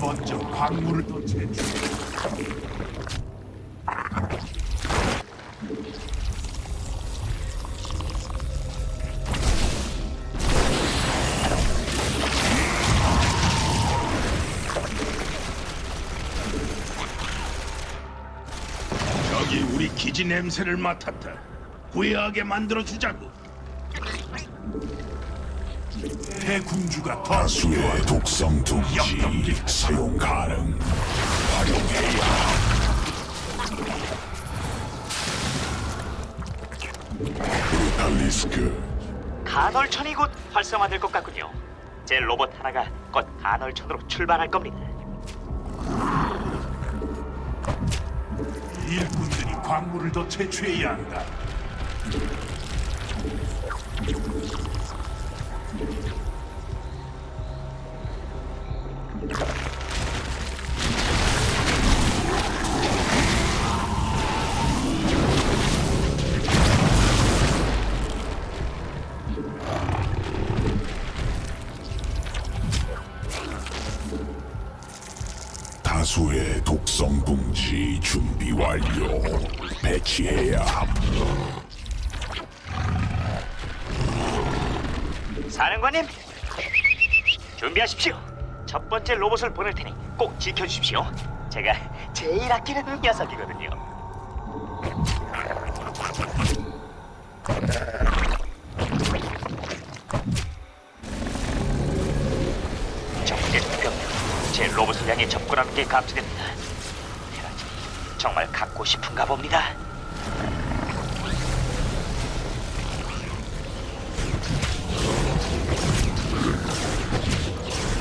먼저 광물을 더 채취. 저기 우리 기지 냄새를 맡았다. 후회하게 만들어 주자고. 대군주가 더 다수의. 독성 둥지 사용 가능. 활용해야 함. 브루탈리스크 간헐천이 곧 활성화될 것 같군요. 제 로봇 하나가 곧 간헐천으로 출발할 겁니다. 일꾼들이 광물을 더 채취해야 한다. 배치해야 함. 사령관님, 준비하십시오. 첫 번째 로봇을 보낼 테니 꼭 지켜주십시오. 제가 제일 아끼는 녀석이거든요. 적대 병력, 제 로봇을 향해 접근하는 게 감지됩니다. 정말 갖고 싶은가 봅니다.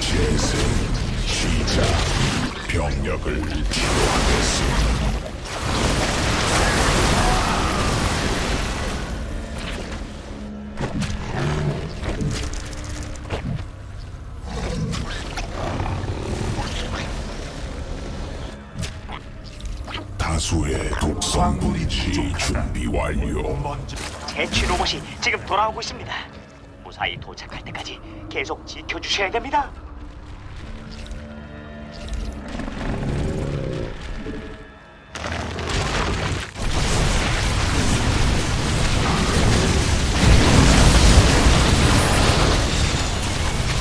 재생 시작. 병력을 치료하겠습니다. 준비 완료. 제취 로봇이 지금 돌아오고 있습니다. 무사히 도착할 때까지 계속 지켜주셔야 됩니다.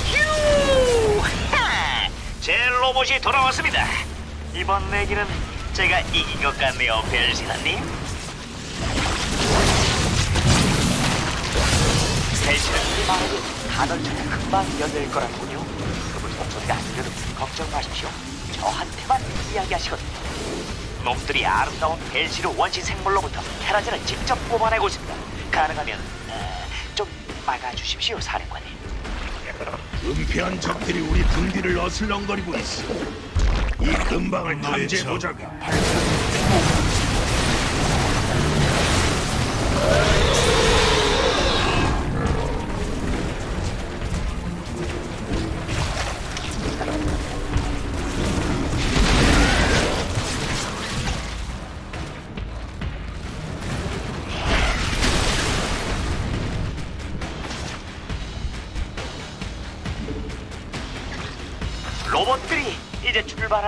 휴! 하! 제 로봇이 돌아왔습니다. 이번 내기는 제가 이긴 것 같네요, 벨시나님. 이 마을이 가널천에 금방 열릴 거라군요. 그분 목소리가 안 들려도 걱정 마십시오. 저한테만 이야기하시거든요. 놈들이 아름다운 벨시르 원시 생물로부터 테라진을 직접 뽑아내고 있습니다. 가능하면 어, 좀 막아주십시오, 사령관님. 은폐한 적들이 우리 등 뒤를 어슬렁거리고 있어. 이 근방을 너의 탐지해 적 보자고.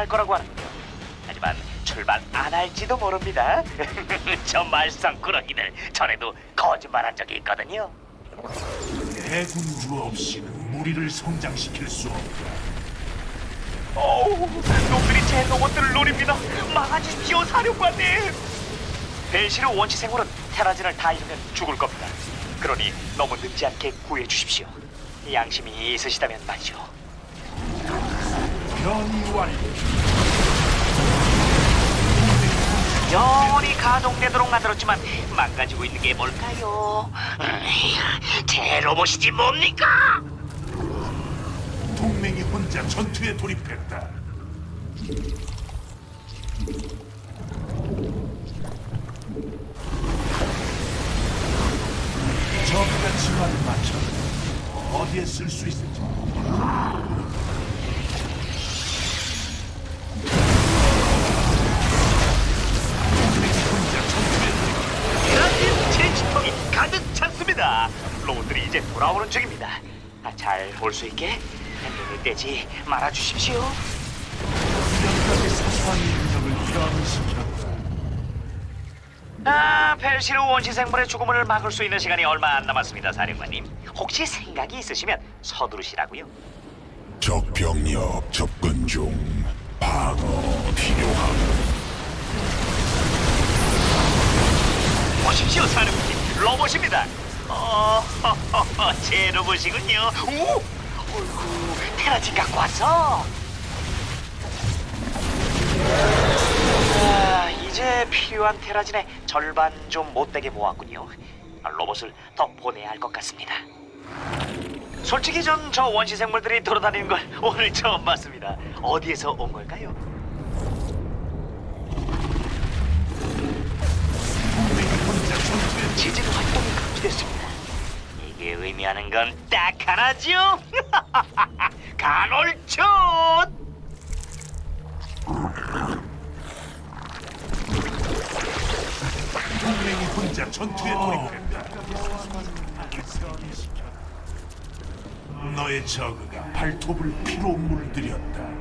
거라고 하는군요. 하지만 출발 안 할지도 모릅니다. 저 말썽꾸러기들 전에도 거짓말한 적이 있거든요. 대군주 없이는 무리를 성장시킬 수 없다. 어우, 놈들이 제 로봇들을 노립니다. 막아주십시오, 사령관님. 벨시르 원시 생물은 테라진을 다 잃으면 죽을 겁니다. 그러니 너무 늦지 않게 구해 주십시오. 양심이 있으시다면 말이죠. 변이 완료. 영원히 가동되도록 만들었지만 망가지고 있는 게 뭘까요? 음, 제 로봇이지 뭡니까? 동맹이 혼자 전투에 돌입했다. 저그가 진화를 마쳐 어디에 쓸 수 있을지 돌아오는 중입니다. 아, 잘볼 수 있게 눈을 떼지 말아 주십시오. 사소한 시켰다. 아, 벨시르 원시 생물의 죽음을 막을 수 있는 시간이 얼마 안 남았습니다, 사령관님. 혹시 생각이 있으시면 서두르시라고요. 적 병력 접근 중 방어 필요함 보십시오, 사령관님. 로봇입니다. 어, 제 로봇이군요. 오, 테라진 갖고 왔어. 아, 이제 필요한 테라진의 절반 좀 못되게 모았군요. 아, 로봇을 더 보내야 할 것 같습니다. 솔직히 전 저 원시 생물들이 돌아다니는 걸 오늘 처음 봤습니다. 어디에서 온 걸까요? 지진 활동이 감지됐습니다. 이게 의미하는 건 딱 하나죠. 간헐촌. 동맹이 혼자 전투에 돌입했다. 너의 저그가 발톱을 피로 물들였다.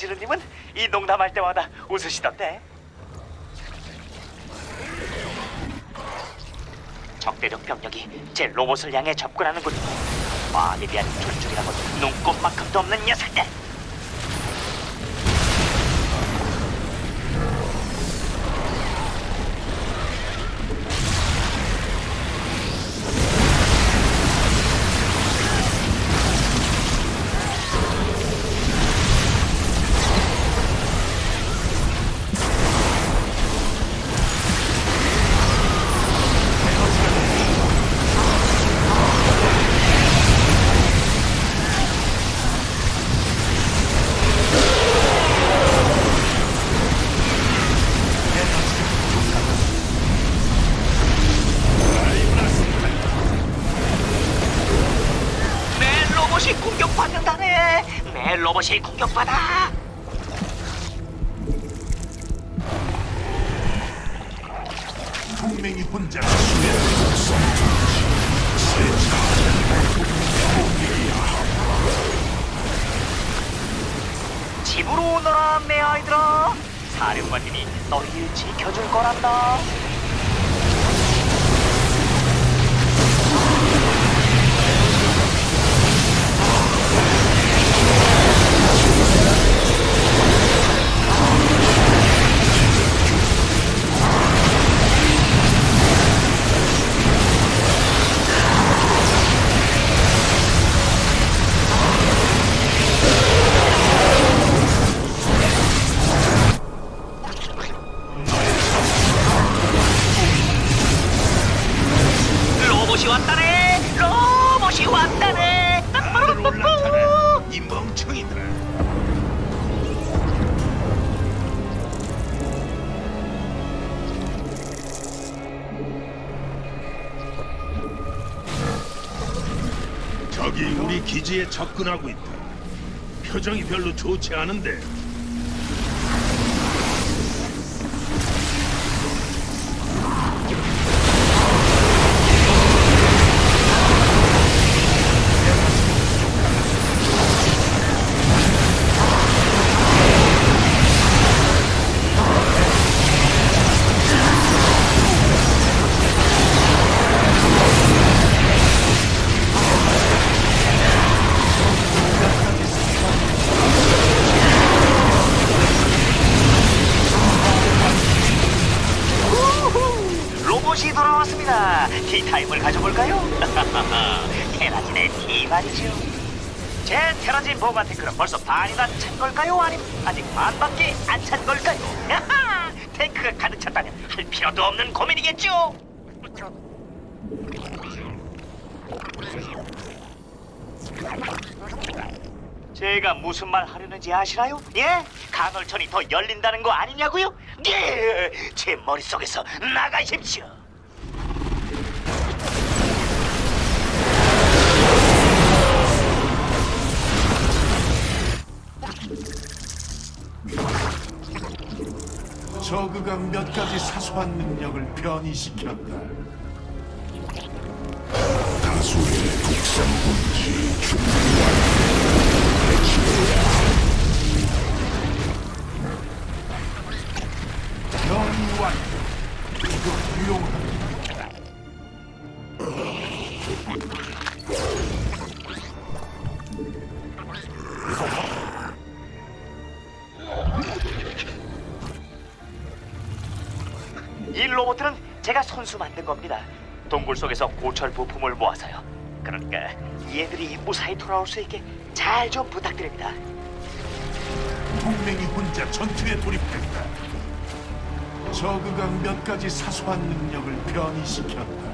에, 배시르님은 이 농담할 때마다 웃으시던데. 적대적 병력이 제 로봇을 향해 접근하는군요. 마음에 대한 존중이라고 눈꼽만큼도 없는 녀석들. 내 아이들아. 사령관님이 너희를 지켜줄 거란다. 왔다네. 로봇이 왔다네. 이 멍청이들아. 적이 우리 기지에 접근하고 있다. 표정이 별로 좋지 않은데. 반이나 찬 걸까요? 아니면 아직 반밖에 안 찬 걸까요? 야하! 탱크가 가득 찼다면 할 필요도 없는 고민이겠죠? 제가 무슨 말 하려는지 아시나요? 예? 간헐천이 더 열린다는 거 아니냐고요? 예! 제 머릿속에서 나가십시오. 그가 몇 가지 사소한 능력을 변이시켰다. 다수의 독성 분지 준비 완료. 변이 완료. 이거 유용합니다. 제가 손수 만든 겁니다. 동굴 속에서 고철 부품을 모아서요. 그러니까 얘들이 무사히 돌아올 수 있게 잘 좀 부탁드립니다. 동맹이 혼자 전투에 돌입했다. 저그가 몇 가지 사소한 능력을 변이시켰다.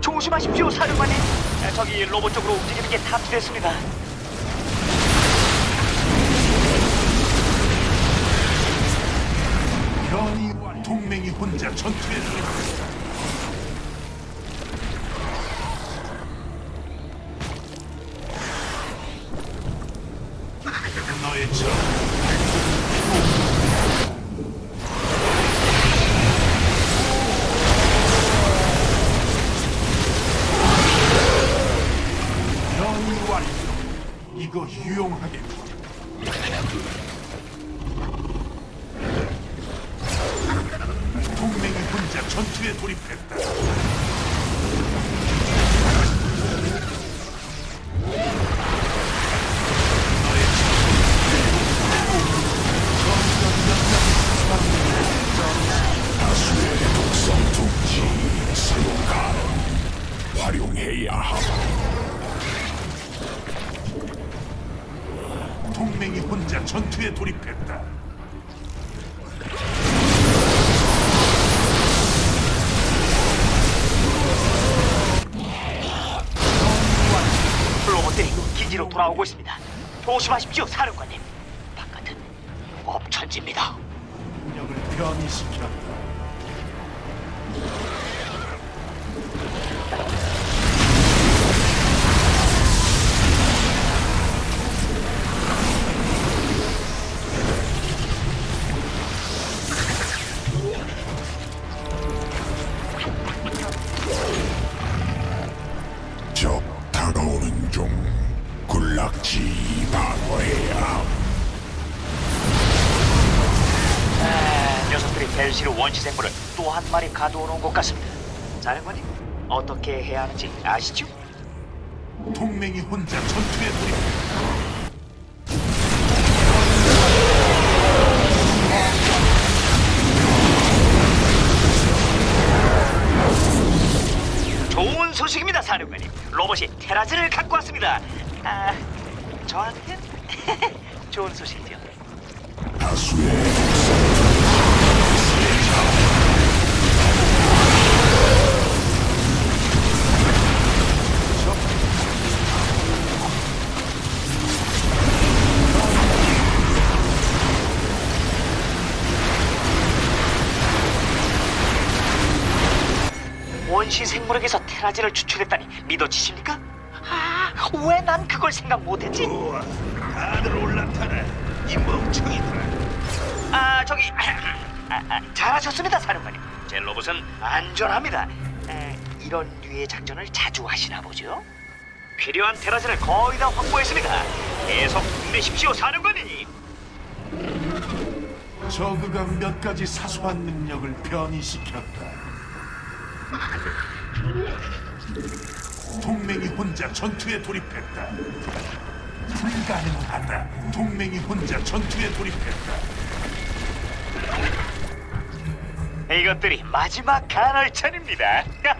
조심하십시오, 사령관님. 아, 저기 로봇 쪽으로 움직이는 게 탐지됐습니다. 혼자 전투에 돌입 업천지입니다. 능력을 변이시켰다. 어떻게 해야 하는지 아시죠? 동맹이 혼자 전투에 돌입했다. 좋은 소식입니다, 사령관님. 로봇이 테라즈를 갖고 왔습니다. 아, 저한텐 좋은 소식이죠. 다수의 원시 생물에게서 테라즈를 추출했다니 믿어지십니까? 아, 왜 난 그걸 생각 못했지? 좋아, 다들 올라타라. 이 멍청이들아. 아 저기 아, 아, 잘하셨습니다 사령관님 제 로봇은 안전합니다 에, 이런 류의 작전을 자주 하시나 보죠? 필요한 테라진을 거의 다 확보했습니다 계속 힘내십시오 사령관님 저그가 몇 가지 사소한 능력을 변이시켰다. 동맹이 혼자 전투에 돌입했다. 불가능하다. 동맹이 혼자 전투에 돌입했다. 이것들이 마지막 간헐천입니다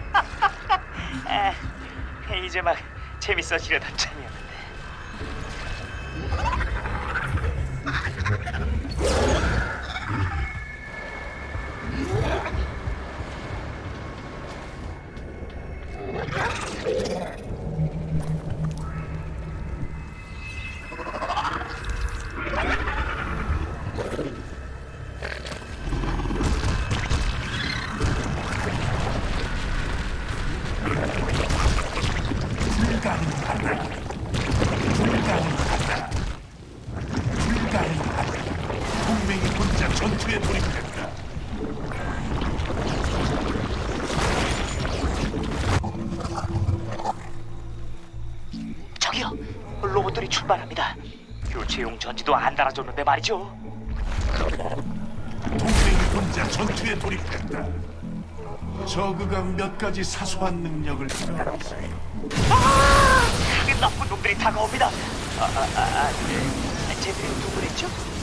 아, 이제 막 재밌어지려던 참이었 불가능하다. 불가능하다. 동맹이 혼자 전투에 돌입했다. 저기요 로봇들이 출발합니다 교체용 전지도 안 달아줬는데 말이죠 동맹이 혼자 전투에 돌입했다. 저그가 몇 가지 사소한 능력을 그 나쁜 놈들이 다가옵니다 아, 아, 아, 아, 네. 쟤들이 누구랬죠?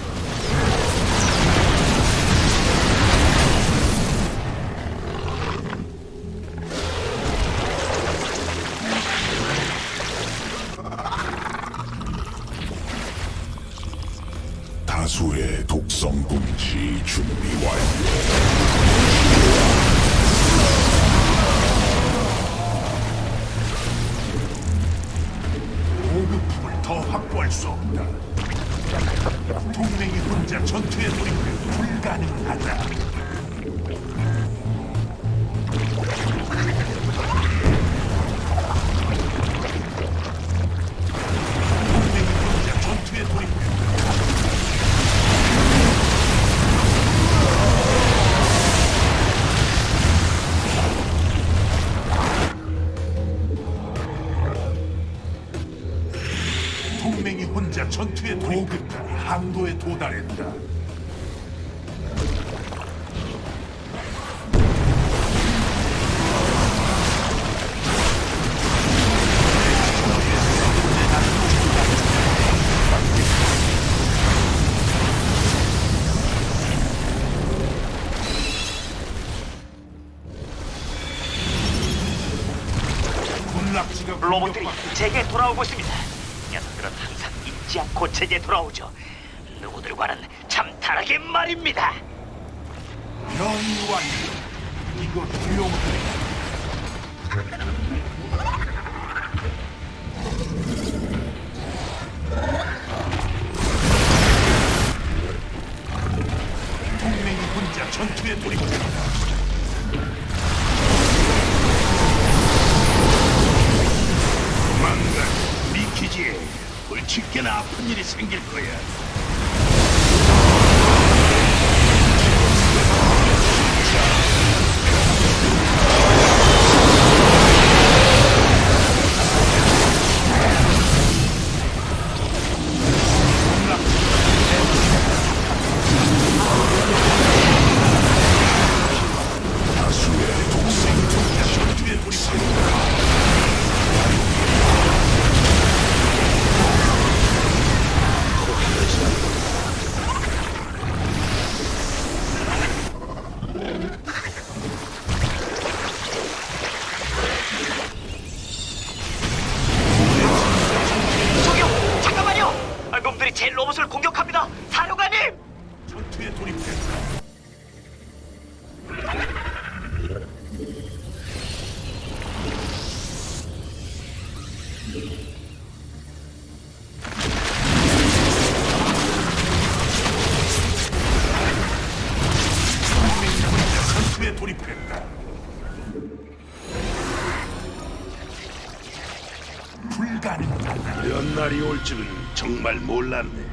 공격받고 제게 돌아오고 있습니다. 녀석들은 항상 잊지 않고 제게 돌아오죠. 누구들과는 참 다르게 말입니다. 완료. 이거 유용하네. 동맹이 혼자 전투에 돌입했다. 불치게나 아픈 일이 생길 거야. 몰랐네.